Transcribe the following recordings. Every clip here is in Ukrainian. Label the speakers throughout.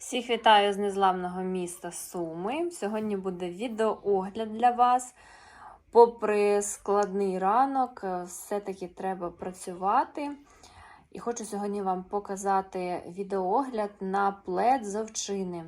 Speaker 1: Всіх вітаю з незламного міста Суми. Сьогодні буде відеоогляд для вас. Попри складний ранок, е, все-таки треба працювати. І хочу сьогодні вам показати відеоогляд на плед з овчини.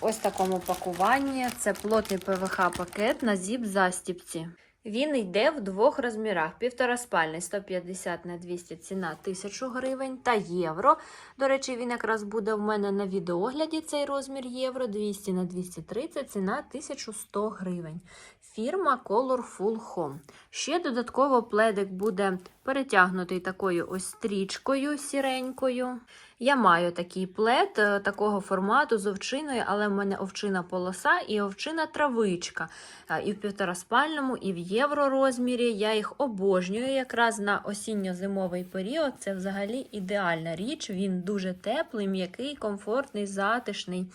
Speaker 1: Ось такому пакуванні. Це плотний ПВХ-пакет на зіп-застіпці. Він йде в двох розмірах: півтора спальний 150 на 200 ціна 1000 гривень та євро. До речі, він якраз буде в мене на відеогляді цей розмір євро 200 на 230 ціна 1100 гривень. Фірма Colorful Home. Ще додатково пледик буде перетягнутий такою ось стрічкою сіренькою. Я маю такий плед е, такого формату з овчиною, але в мене овчина полоса і овчина травичка. Е, І в півтораспальному, і в євро розмірі. Я їх обожнюю якраз на осінньо-зимовий період. Це взагалі ідеальна річ. Він дуже теплий, м'який, комфортний, затишний.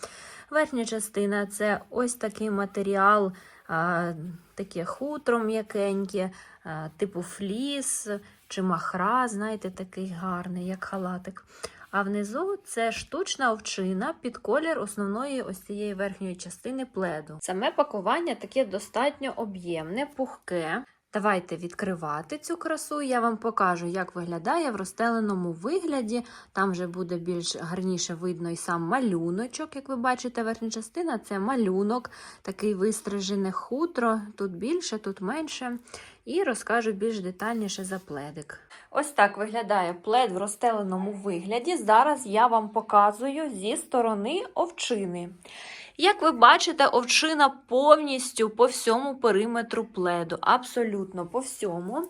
Speaker 1: Верхня частина це ось такий матеріал, таке хутро м'якеньке, типу фліс чи махра, знаєте, такий гарний, як халатик. А внизу це штучна овчина під колір основної ось цієї верхньої частини пледу. Саме пакування таке достатньо об'ємне, пухке. Давайте відкривати цю красу. Я вам покажу, як виглядає в розстеленому вигляді. Там вже буде більш гарніше видно і сам малюночок. Як ви бачите, верхня частина це малюнок, такий вистрижене хутро. Тут більше, тут менше. І розкажу більш детальніше за пледик. Ось так виглядає плед в розстеленому вигляді. Зараз я вам показую зі сторони овчини. Як ви бачите, овчина повністю по всьому периметру пледу, абсолютно по всьому.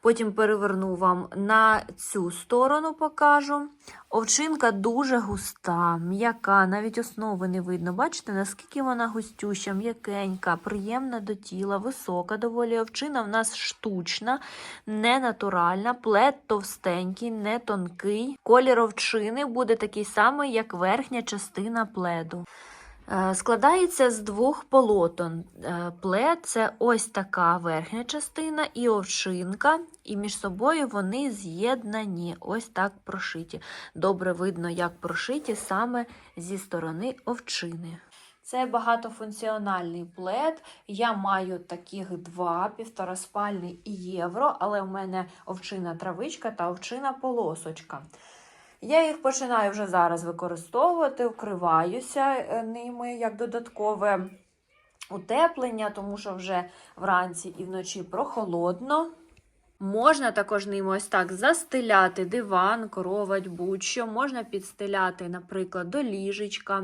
Speaker 1: Потім переверну вам на цю сторону покажу. Овчинка дуже густа, м'яка, навіть основи не видно. Бачите, наскільки вона густюща, м'якенька, приємна до тіла, висока доволі овчина в нас штучна, не натуральна, плед товстенький, не тонкий. Колір овчини буде такий самий, як верхня частина пледу. Е, Складається з двох полотон. Е, Плед це ось така верхня частина і овчинка, і між собою вони з'єднані, ось так прошиті. Добре видно, як прошиті саме зі сторони овчини. Це багатофункціональний плед. Я маю таких два, півтораспальний і євро, але в мене овчина травичка та овчина полосочка. Я їх починаю вже зараз використовувати, вкриваюся е, ними як додаткове утеплення, тому що вже вранці і вночі прохолодно. Можна також ними ось так застеляти диван, коровать, будь-що. Можна підстеляти, наприклад, до ліжечка.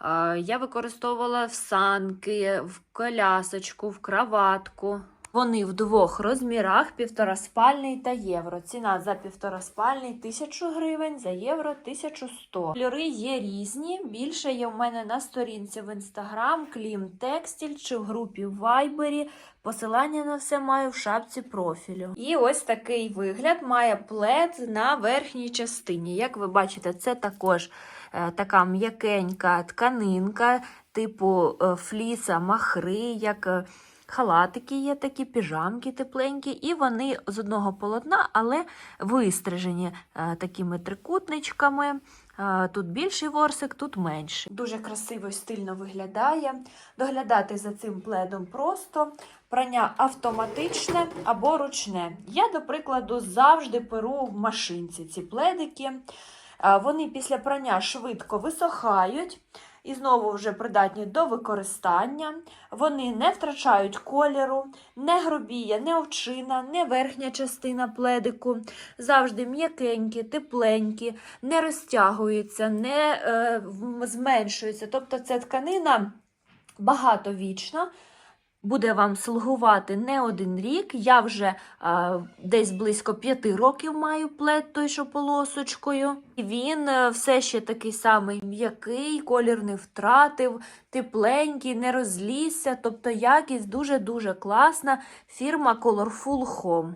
Speaker 1: Е, Я використовувала в санки, в колясочку, в краватку. Вони в двох розмірах: півтораспальний та євро. Ціна за півтораспальний 1000 гривень, за євро 1100. Кольори є різні. Більше є в мене на сторінці в інстаграм, Клім Текстіль чи в групі в Вайбері. Посилання на все маю в шапці профілю. І ось такий вигляд має плед на верхній частині. Як ви бачите, це також е, така м'якенька тканинка, типу е, фліса, махри. як... Халатики є такі, піжамки тепленькі, і вони з одного полотна, але вистрижені е, такими трикутничками. Е, Тут більший ворсик, тут менший. Дуже красиво і стильно виглядає. Доглядати за цим пледом просто. Прання автоматичне або ручне. Я, до прикладу, завжди перу в машинці ці пледики. Е, Вони після прання швидко висохають і знову вже придатні до використання. Вони не втрачають кольору, не грубіє, не овчина, не верхня частина пледику. Завжди м'якенькі, тепленькі, не розтягуються, не е, зменшуються. Тобто це тканина багатовічна. Буде вам слугувати не один рік. Я вже а, десь близько п'яти років маю плед той, що полосочкою. І він е, все ще такий самий м'який, колір не втратив, тепленький, не розлізся. Тобто якість дуже-дуже класна. Фірма Colorful Home.